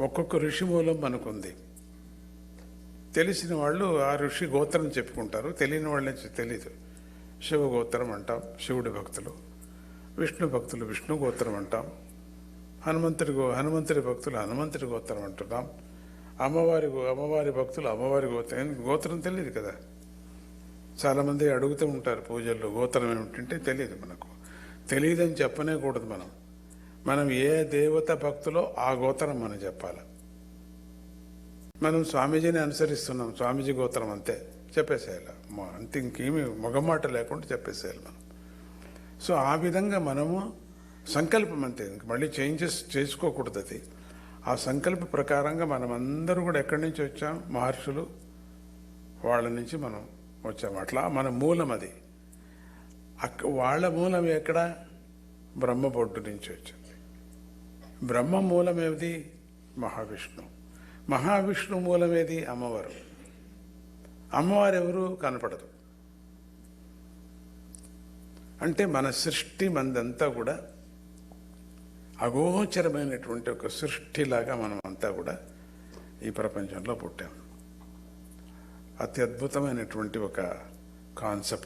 ఒక్కొక్క ఋషి మూలం మనకుంది తెలిసిన వాళ్ళు ఆ ఋషి గోత్రం చెప్పుకుంటారు. తెలియని వాళ్ళని తెలీదు. శివగోత్రం అంటాం శివుడి భక్తులు. విష్ణు భక్తులు విష్ణు గోత్రం అంటాం. హనుమంతుడి గో హనుమంతుడి భక్తులు హనుమంతుడి గోత్రం అంటున్నాం. అమ్మవారి గో- అమ్మవారి భక్తులు అమ్మవారి గోత్రం. గోత్రం తెలియదు కదా. చాలామంది అడుగుతూ ఉంటారు పూజల్లో గోత్రం ఏమిటంటే తెలియదు మనకు. తెలియదని చెప్పనే కూడదు మనం. మనం ఏ దేవత భక్తులో ఆ గోత్రం మనం చెప్పాలి. మనం స్వామీజీని అనుసరిస్తున్నాం స్వామీజీ గోత్రం అంతే చెప్పేసేయాలి. అంతే ఇంకేమీ మొగమాట లేకుండా చెప్పేసేయాలి మనం. సో ఆ విధంగా మనము సంకల్పం అంతే. మళ్ళీ చేంజెస్ చేసుకోకూడదు అది. ఆ సంకల్ప ప్రకారంగా మనం అందరూ కూడా ఎక్కడి నుంచి వచ్చాం? మహర్షులు వాళ్ళ నుంచి మనం వచ్చాం. అట్లా మన మూలం అది. అక్క వాళ్ళ మూలం ఎక్కడ? బ్రహ్మబొడ్డు నుంచి వచ్చాం. బ్రహ్మ మూలమేది మహావిష్ణు. మహావిష్ణు మూలమేది అమ్మవారు. అమ్మవారు ఎవరు కనపడదు. అంటే మన సృష్టి మందంతా కూడా అగోచరమైనటువంటి ఒక సృష్టిలాగా మనం అంతా కూడా ఈ ప్రపంచంలో పుట్టాం. అత్యద్భుతమైనటువంటి ఒక కాన్సెప్ట్